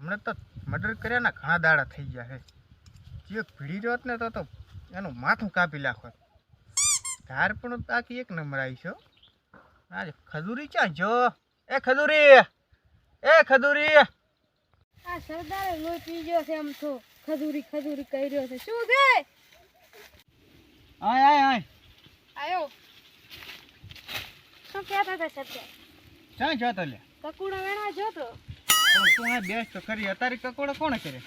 હમણાં તો મર્ડર કર્યાના ઘણા દાડા થઈ ગયા છે. જે ભીડી જોત ને તો તો એનું માથું કાપી નાખો. ધાર પણ બાકી એક નંબર આવી છે હો. આજે ખજૂરી ક્યાં જો? એ ખજૂરી! એ ખજૂરી! આ સરદારે લોહી પી ગયો છે એમ તો. ખજૂરી ખજૂરી કહી રહ્યો છે. શું છે? આય આય આય. આયો. શું કહેતા હતા સત્ય ક્યાં જોતો લે કકુડા વેણા જોતો. તું આ બેસ તો ખરી અત્યારે કકોડા કોણ કરે?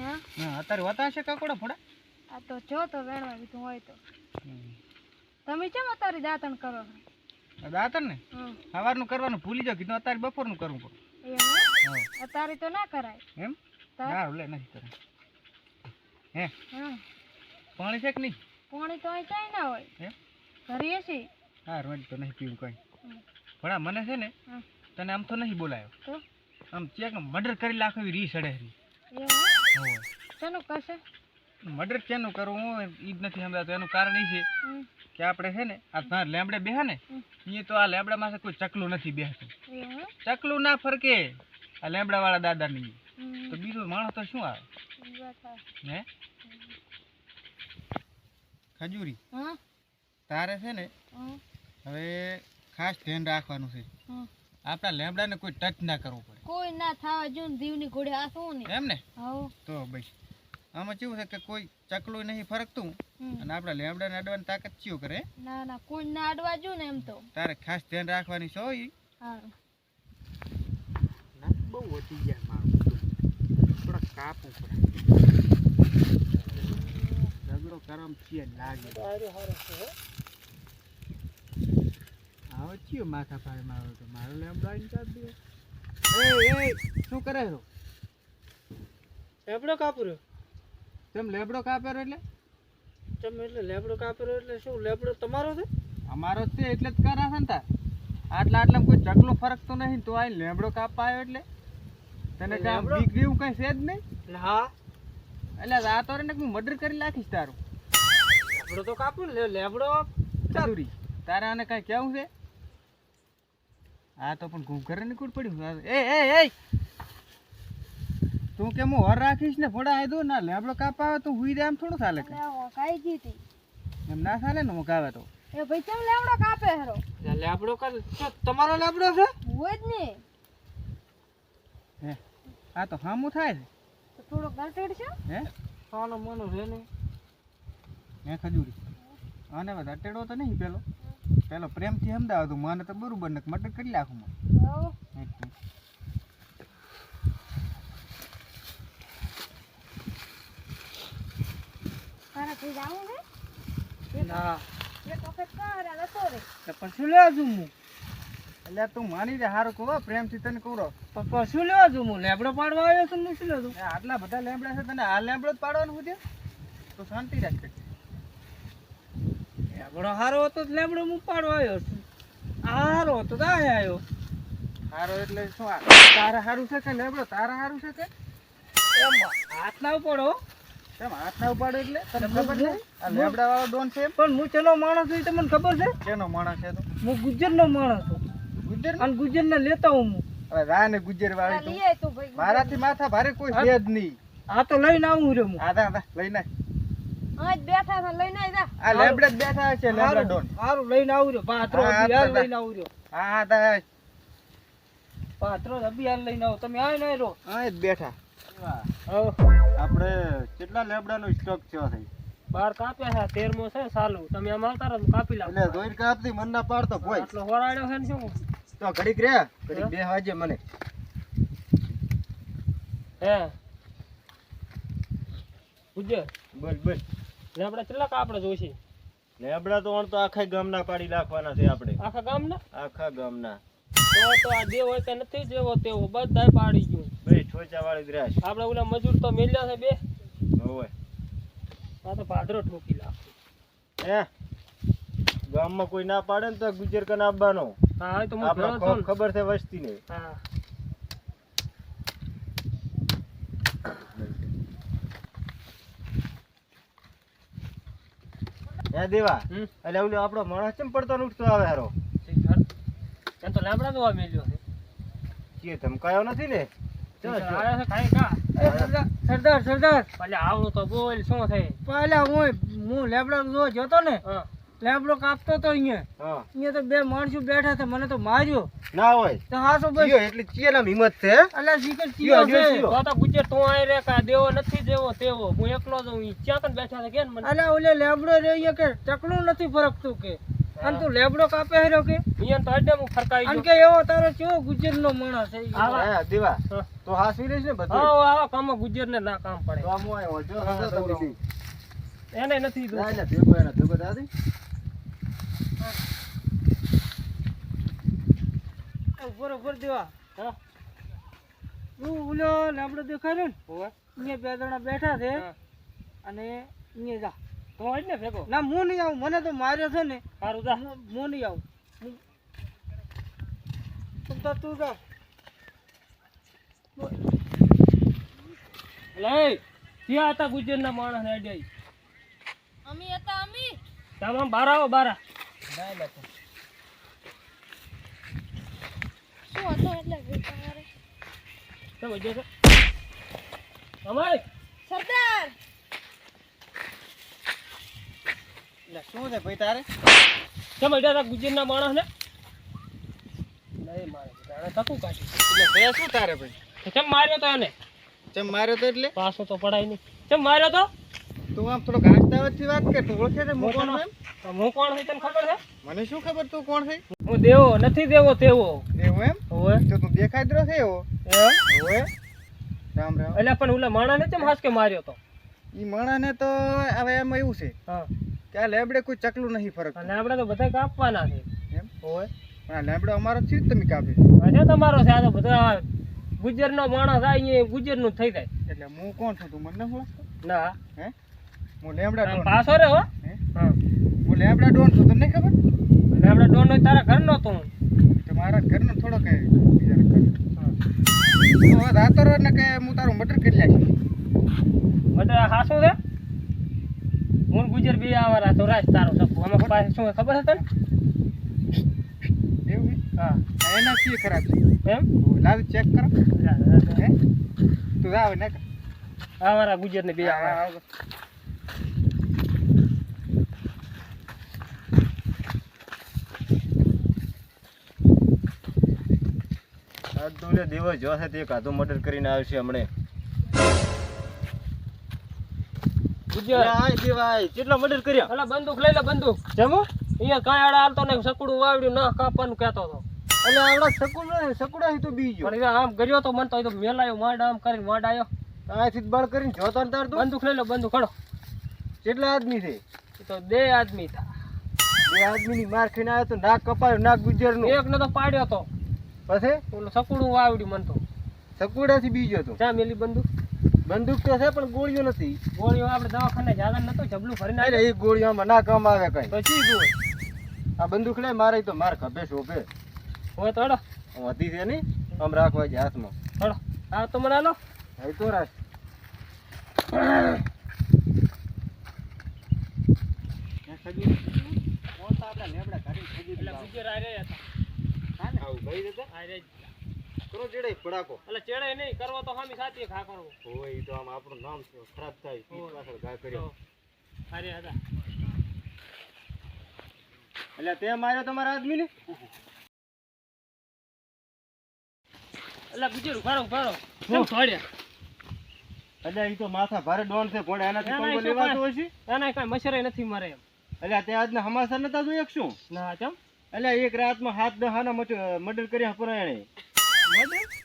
હા? હોતા હશે કકોડા ફોડા? આ તો જોતો વેણવા કીધું હોય તો. તમે કેમ અત્યારે દાંતણ કરો છો? ને? સવારનું કરવાનું ભૂલી જાવ કીધું અત્યારે બપોરનું કરવું પડે. અત્યારે તો ના કરાય. એમ? ના લે નથી કરે હે? પાણી છે કે નહીં? પાણી તો અહીં કાંઈ ના હોય. ઘરે છે હા રોજ તો નહીં પીવું કઈ. પણ મને છે ને. તને આમ તો નહીં બોલાયો. આમ ચેક મર્ડર કરી લાખો એવી રી સડે રી? શેનું કરશે મર્ડર કેનું કરવું હું એ જ નથી સમજાતું એનું કારણ એ છે કે આપણે છે ને આ તાર લેમડે બેહે ને એ તો આ લેમડા માં કોઈ ચકલું નથી બેસતું ચકલું ના ફરકે આ લેમડા વાળા દાદા ની તો બીજું માણસ તો શું આવે? ને હે? ખજૂરી. તારે છે ને હવે ખાસ ધ્યાન રાખવાનું છે. આપણા લેમડાને કોઈ ટચ ના કરવું પડે. કોઈ ના થવા જો ને દીવની ઘોડે હાથવું ને એમ ને? તો બસ આમાં કેવું છે કે કોઈ ચકલું નહીં ફરકતું હમ. અને આપણા લેમડાને અડવાની તાકાત ચીઓ કરે? ના ના કોઈ ના અડવા જો ને એમ તો. તારે ખાસ ધ્યાન રાખવાની છો હો ઈ. બહુ વધી ગયા મારું થોડા કાપું પડે. ઝઘડો કરમ છીએ લાગે. હવે ચિયો માથા પાડે મારો તો. મારો લેમ બ્લાઇન્ડ કાપી દે. એ એ શું કરે છો લેબડો કાપરો તેમ લેબડો કાપેરો એટલે? તેમ એટલે લેબડો કાપર્યો એટલે શું લેબડો તમારો છે? અમારો છે એટલે જ કરા છે ને તાર. આટલા આટલા કોઈ ચકલો ફરક તો નહીં તો આ લેબડો કાપવા આવ્યો એટલે? તને કામ? બીક જેવું કઈ છે જ નહીં? હા. એટલે આ તો ને હું મર્ડર કરી નાખીશ તારું. લેબડો તો કાપું ને લેબડો જરૂરી તારે આને કઈ કેવું છે? આ તો પણ ઘૂમ ઘરે નીકળ પડ્યું એ એ એ! તું કેમ હોર રાખીશ ને ફોડા આઈ દઉં ના લેબડો કાપા આવે તો હુઈ દે આમ થોડું ચાલે કે. કાઈ જીતી એમ ના ચાલે ને મુકાવે તો? એ ભાઈ કેમ લેબડો કાપે હરો? લેબડો કર તમારો લેબડો છે? હોય જ ને. હે આ તો હામું થાય છે. તો થોડો ગરટેડ છે? હે? આનો મનો રે નહીં હે ખજૂરી. આને બધા અટેડો તો નહીં પેલો. પેલો પ્રેમથી સમજાવે તો મને તો બરોબર ને મટર કરી નાખું મને હવ. જાવું છે? ના. એક વખત રે. લેવા જઉં હું. એટલે તું માની દે સારું કહો પ્રેમથી તને કહું પણ પછી લેવા હું લેબડો પાડવા આવ્યો છું શું લેવું આટલા બધા લેમડા છે તને આ લેમડો જ પાડવાનું બધું તો શાંતિ રાખ લેબડો સારો હતો લેબડો હું પાડો આવ્યો છું. હારો હતો તો આવ્યો હારો એટલે શું આ? તારા સારું છે કે લેબડો તારા સારું છે કે? એમ? હાથ ના પડો કેમ હાથ ના ઉપાડો એટલે? તને ખબર નહીં આ લેબડા વાળો ડોન છે પણ હું ચેનો માણસ છું તમને ખબર છે? ચેનો માણસ છે તો? હું ગુજરનો માણસ છું. ગુજર અને ગુજરને લેતા હું હવે રા ને ગુજર વાળી તું. મારાથી માથા ભારે કોઈ છે જ નહીં. આ તો લઈને આવું રહ્યો હું. આધા આધા લઈને. આજ બેઠા છે લઈને જા આ લેબડે બેઠા છે લેબડા ડોન સારું લઈને આવું પાત્રો અભિયાન લઈને આવું રહ્યો. હા હા તા પાત્રો અભિયાન લઈને આવો. તમે આય નહીં રહો? હા જ બેઠા. આપણે કેટલા લેબડાનો સ્ટોક થયો છે બાર કાપ્યા છે તેરમો છે સાલું. તમે આમ આવતા રહો કાપી લાવો એટલે દોઈર કાપતી મન ના પાડતો કોઈ એટલો હોરાડ્યો છે ને શું? તો ઘડીક રે ઘડીક બે વાજે મને. હે. ઉજે બોલ બોલ. લેબડા કેટલા કાપડા જોશે લેબડા તો ઓણ તો આખા ગામના પાડી નાખવાના છે આપણે. આખા ગામના? આખા ગામના. તો તો આ દેવ હોય કે નથી જેવો તેવો બધાય પાડી ગયું. બે ઠોચા વાળી દ્રાસ આપણે ઓલા મજૂર તો મેલ્યા છે બે. હોય આ તો પાદરો ઠોકી લાખ હે? ગામમાં કોઈ ના પાડે ને તો ગુજર કન આવવાનો હા તો હું આપણે ભેળો છું ને. ખબર છે વસ્તી ને હા. હે દેવા? એટલે ઓલો આપણો માણસ ચમ પડતો ઉઠતો આવે હારો? એમ તો લેબડા તો આ મેલ્યો છે. કે ધમકાયો નથી ને? સરદાર સરદાર સરદાર. આવું આવડું તો બોલ શું થાય? પહેલા હું હું લેબડા જો જોતો ને હા. લેબડો કાપતો તો અહીંયા. અહીંયા તો બે માણસો બેઠા હતા મને તો માર્યો. ના હોય. તો હાસો બસ. ચિયો એટલે ચિયાનામ હિંમત છે? અલ્યા શીખર ચિયો, છે. તો તો ગુજર તું આય રે કા? દેવો નથી દેવો તેવો. હું એકલો જ હું ઈ કન બેઠા છે? કે મને? અલ્યા ઓલે લેબડો રે અહીંયા કે ચકલું નથી ફરકતું કે? અને તું લેબડો કાપે હેરો કે? અહીંયા તો અડે હું ફરકાઈ અને કે એવો તારો કેવો ગુજરનો માણસ છે. હા દેવા. તો હાસવી લઈશ ને બધું? હા આવો કામ ગુજર ને ના કામ પડે. તો આમ હોય. બી. એને નથી ના, ના, ભેગો એના ભેગો દાદી. ઉપર ઉપર દેવા. હા તું ઓલો લેબડો દેખાડ્યો ને હોવે. અહીંયા બે જણા બેઠા છે અને અહીંયા જા. તો હોય ને ભેગો. ના હું નહીં આવું મને તો માર્યો છે ને. સારું જા. હું હું નહીં આવું. તું તો તું જા. એટલે ત્યાં ક્યાં હતા ગુજર ના માણસ ને અડે અમી હતા અમી. તમામ બારા બારા. ના બારા શું હતો એટલે તમારે તમે જો છો? અમાય સરદાર! એટલે શું છે ભાઈ તારે? તમે અડ્યા હતા ગુજર ના માણસ ને નહીં મારે થતું કાઢ્યું. એટલે શું તારે ભાઈ? તો કેમ માર્યો તો એને ચમ માર્યો તો એટલે? પાછો તો પડાય નહીં. કેમ માર્યો તો? તું આમ થોડો ગાંઠતાવતથી વાત કે તું ઓળખે છે હું કોણ એમ? તો હું કોણ છું તને ખબર છે? મને શું ખબર તું કોણ છે હું દેવો નથી દેવો તેવો. એવું એમ? હોવે તો તું દેખાય દરો છે એવો. ઓય. રામ રામ. એટલે પણ ઓલા માણાને કેમ હાસકે માર્યો તો? ઈ માણાને તો હવે એમાં એવું છે હા. કે આ લેબડે કોઈ ચકલું નહીં ફરક અને આપણે તો બધા કાપવાના છે. એમ? ઓય. પણ આ લેબડો અમારો છે તમે કાપી. અચ્છા તમારો છે આ તો બધા ગુજરનો માણસ આ ગુજરનું થઈ જાય. એટલે હું કોણ છું તું મને નથી ના. હે? હું લેબડા પાછો રે હો. હે? હા. હું લેબડા ડોન છું તને નહીં ખબર અને આપણે ડોન હોય તારા ઘરનો તો હું કે મારા ઘરનો થોડો કે બીજા ઘર હા. તો હવે ને કે હું તારું મટર કરી લાવીશ મટર હાસું છે? હું ગુજર બે આવારા તો રાજ તારો સપો આમાં પાસે શું ખબર છે તને? એવું હા. એના થી ખરાબ છે? એમ? લાવ ચેક કરો. તું આવે ને. આવારા ગુજર ને બે આવારા આજ દિવસ જોશે તે કાધો મર્ડર કરીને આવશે હમણે. ગુજર આય દેવાય મર્ડર કર્યા? અલા બંદૂક લઈ લે બંદૂક. જમો અહીંયા કાંઈ આડા હાલતો ને સકડું વાવડ્યું ના કાપવાનું કહેતો હતો. એટલે આવડા સકુડા સકુડા તો બીજો. પણ આમ કર્યો તો મન તો તો મેલાયો માંડ આમ કરીને માંડ આવ્યો આથી બળ કરીને જોતો ને તાર બંદૂક લઈ લો બંદૂક ખડો કેટલા આદમી છે? એ તો બે આદમી હતા. બે આદમીની માર ખાઈને આવ્યો તો નાક કપાયું નાક ગુજરનું એક ને તો પાડ્યો તો. પછી? ઓલું સકુડું વાવડ્યું મન તો. સકુડાથી બીજો તો. ચા મેલી બંદૂક? બંદૂક તો છે પણ ગોળીઓ નથી. ગોળીઓ આપણે દવાખાને જાદા નતો જબલું ભરીને અરે એ ગોળીઓમાં ના કામ આવે કઈ. તો જો આ બંદૂક લે મારે તો માર ખભે શોભે. હોય તો હડો વધી છે નહીં આમ રાખવા છે હાથમાં. હડો આ તો મને હાલો. હવે તો રાખ. એટલે ગુજર રહ્યા હતા. આવું ભાઈ દાદા આરે જ. કરો ચેડે પડાકો એટલે ચેડે નહીં કરવો તો હામી સાચી ખા કરવો હોય ઈ તો આમ આપણું નામ છે, ખરાબ થાય પીઠ પાછળ ઘા કર્યો અરે હતા એટલે તે માર્યો તમારા આદમીને? એટલે બીજું ઉભારો ઉભારો હું. એટલે ઈ તો માથા ભારે ડોન છે પણ એનાથી પંગો કાંઈ મશરે નથી મારે એમ. એટલે તે આજના હમાસર નતા જોઈ શું? ના ચમ એટલે એક રાતમાં હાથ દહાના મર્ડર કર્યા પુરાણે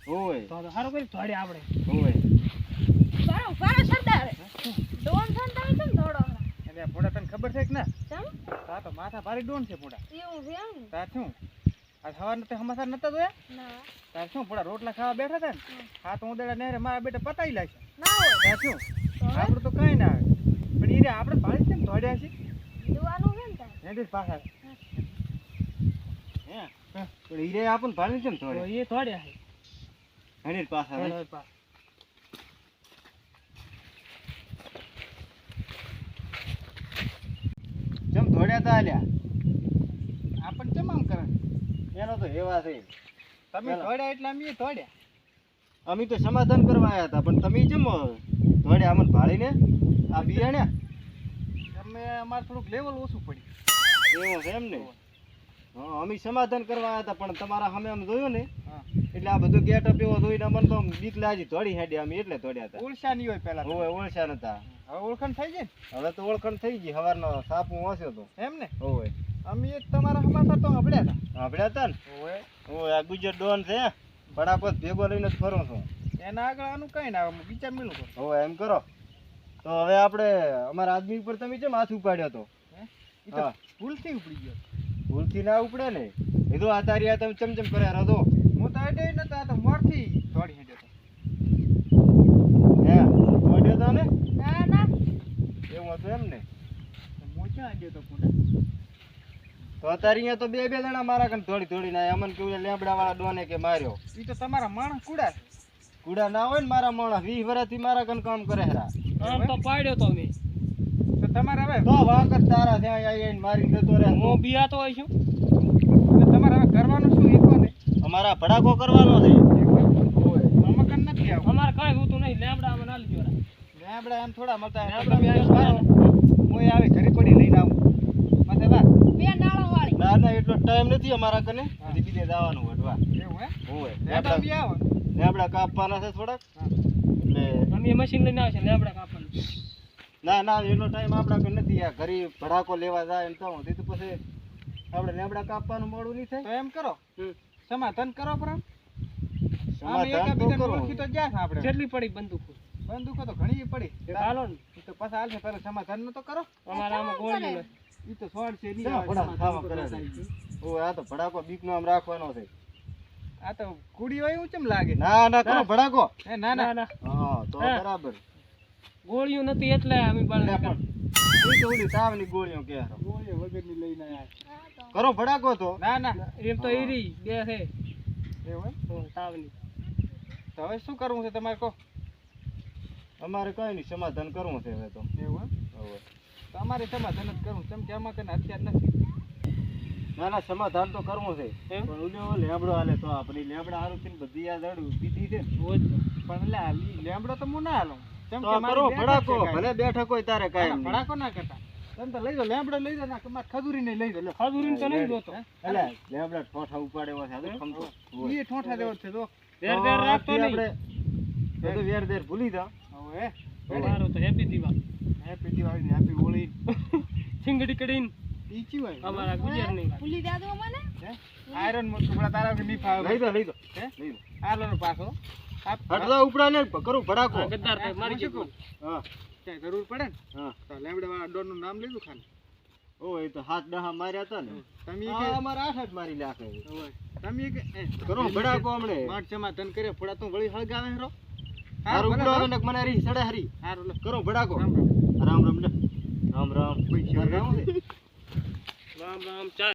હોય તો તો સારું કરી આપણે હોય બારો બારો સરદાર ડોન તમે કેમ દોડો એટલે ફોડા તને ખબર છે કે ના? ચમ તા તો માથા ભારી ડોન છે ફોડા એવું છે એમ? ને? શું? આ સવારના તે હમાસા નતા જોયા? ના. તાર શું ફોડા રોટલા ખાવા બેઠા હતા ને? હા તો હું દેડા નહેરે મારા બેટા પતાવી લાગશે ના હોય. તાર શું? તો આપણું તો કઈ ના આવે. પણ ઈ રે આપણે પાણી ને ધોડ્યા છે. જોવાનું છે ને પાછા પણ ઈ રે આપણને ભાળી કેમ થોડે? એ થોડે છે હણીર પાછા હણીર હવે પા. ચમ ધોડ્યા તા આલ્યા આપણને ચમ આમ કરે? એનો તો હેવા છે. તમે. ધોડ્યા એટલે અમે ધોડ્યા અમે તો સમાધાન કરવા આવ્યા હતા પણ તમે ધોડે આમને ભાળીને આ બિયાણ્યા તમે અમારે થોડુંક લેવલ ઓછું પડ્યું. એવું છે એમ ને? અમે સમાધાન કરવા આવ્યા હતા પણ તમારા સામે આમ જોયું ને એટલે આ બધું ગેટ અપ એવો જોઈને અમને તો બીક લાજી ધોડી હેડી અમે એટલે ધોડ્યા હતા. ઓળશા નહીં હોય પેલા હોય ઓળશા નતા. હવે ઓળખાણ થઈ જાય હવે તો ઓળખાણ થઈ ગઈ સવારનો સાપું વાંચ્યો તો એમ ને? હોય અમે એક તમારા સમાચાર તો સાંભળ્યા હતા. સાંભળ્યા હતા ને? હોય હોય આ ગુજર ડોન છે ભડાકો ભેગો લઈને જ ફરું છું. એના આગળ આનું કઈ ના આવે વિચાર મિલું કરો. હોવે એમ કરો. તો હવે આપણે અમારા આદમી ઉપર તમે કેમ હાથ ઉપાડ્યો તો હા. ભૂલથી ઉપડી ગયો. ભૂલથી ના ઉપડે ને? એ તો આ તારી આ તમે ચમચમ કર્યા રહો હું તો અડે નતો આ તો મોરથી દોડી હેડ્યો હે દોડ્યો તો ને? ના ના. એવું હતું એમ ને? તો હું ક્યાં અડ્યો તો કુડા તો અત્યારે અહીંયા તો બે બે જણા મારા કન થોડી થોડી ના અમન કેવું લેબડા વાળા ડોને કે માર્યો. ઈ તો તમારા માણસ કુડા કુડા ના હોય ને મારા માણસ વીસ વર્ષથી મારા કન કામ કરે હરા આમ તો પાડ્યો તો મેં. તો તમારે હવે તો વાકર તારા ત્યાં આવીને આઈને મારી જતો રહે. હું બિયાતો હોય છું તમારે હવે કરવાનું શું ઈકો ને? અમારા ભડાકો કરવાનો છે. મકાન કન નથી આવ અમારે કાંઈ હોતું નહીં લેમડા અમે ના લીધો લેબડા એમ થોડા મળતા. લેમડા હું એ આવી ઘરે પડી લઈને આવું. માથે બા. બે નાળો વાળી ના ના એટલો ટાઈમ નથી અમારા કને. હજી બીજે જવાનું વઢવા એવું હે હોય લેમડા બી આવો. લેમડા કાપવાના છે થોડાક. એટલે અમે મશીન લઈને આવશે લેમડા કાપવાનું. ના ના એટલો ટાઈમ આપણા કને નથી. આ ઘરે ભડાકો લેવા જાય એમ તો હું તો પછી આપણે લેબડા કાપવાનું મોડું નહીં તો થાય એમ કરો. સમાધાન કરો પણ જેટલી પડી બંદૂકો. બંદૂકો તો ઘણી પડી. હાલો ને. તો પાછા હાલશે તારે સમાધાનનું તો કરો. અમારે આમાં ગોળી ઈ તો નહીં આ તો ભડાકો બીકનો આમ રાખવાનો છે. આ તો કુડી હોય એવું ચમ લાગે? ના ના કરો ભડાકો. ના ના. ના ના. હા તો બરાબર. ગોળીઓ નથી એટલે અમે બાળ ઓલી તાવની ગોળીઓ કે. ગોળીઓ વગરની લઈને આયા કરો ભડાકો તો. ના ના એમ તો ઈરી બે છે. એ હોય તાવની તો હવે શું કરવું છે તમારે કહો? અમારે કઈ નહીં સમાધાન કરવું છે હવે તો. એવું? હવે. તો અમારે સમાધાન જ કરવું કેમ કે આમાં કઈ હથિયાર નથી. ના ના સમાધાન તો કરવું છે. પણ ઓલો લેબડો હાલે તો આપણી લેબડા હારું થઈને બધી યાદ અડું પીધી છે. પણ એટલે લી- લેમડો તો હું ના હાલું. તો કરો ભડાકો ભલે બેઠક હોય તારે નહીં. ભડાકો ના કરતા તમે તો લઈ જાઓ લેમડો લઈ જાઓ ના તમારે ખજૂરી ને લઈ જાઓ. લો. ખાધુરીને તો નહીં જોતો. એટલે લેબડા ઠોઠા ઉપાડે એવા છે તો ખમતો. ઈ ઠોઠા દેવો છે તો વેર વેર રાખતો નહીં. આપણે તો વેર દેર ભૂલી જા હવે મારું તો હેપી દીવા. હેપી દિવાળી ને હેપી હોળી. છીંગડી કડીન ઈ ચી હોય અમારા ગુજર નહીં ભૂલી જાદો મને આયરન મો તારા કે નીફા લઈ દો લઈ દો હે? લઈ દો આલો પાછો. હટલા ઉપડા ને કરું ભડાકો. ગદ્દાર થાય મારી કહું? હા. ક્યાંય જરૂર પડે ને? હા. તો લેમડા વાળા ડોનનું નામ લીધું ખાલી. ઓ એ તો હાથ ડહા માર્યા હતા ને. તમે કે અમારા આઠ મારી લાખે તમે કે કરો ભડાકો હમણે. માર સમાધાન કરે ફોડા તું વળી હળગાવે હેરો. હારું ઉપડો ને મને હરી સડે હરી. હારું કરો ભડાકો. રામ રામ. રામ રામ. રામ રામ. રામ રામ. ચાલ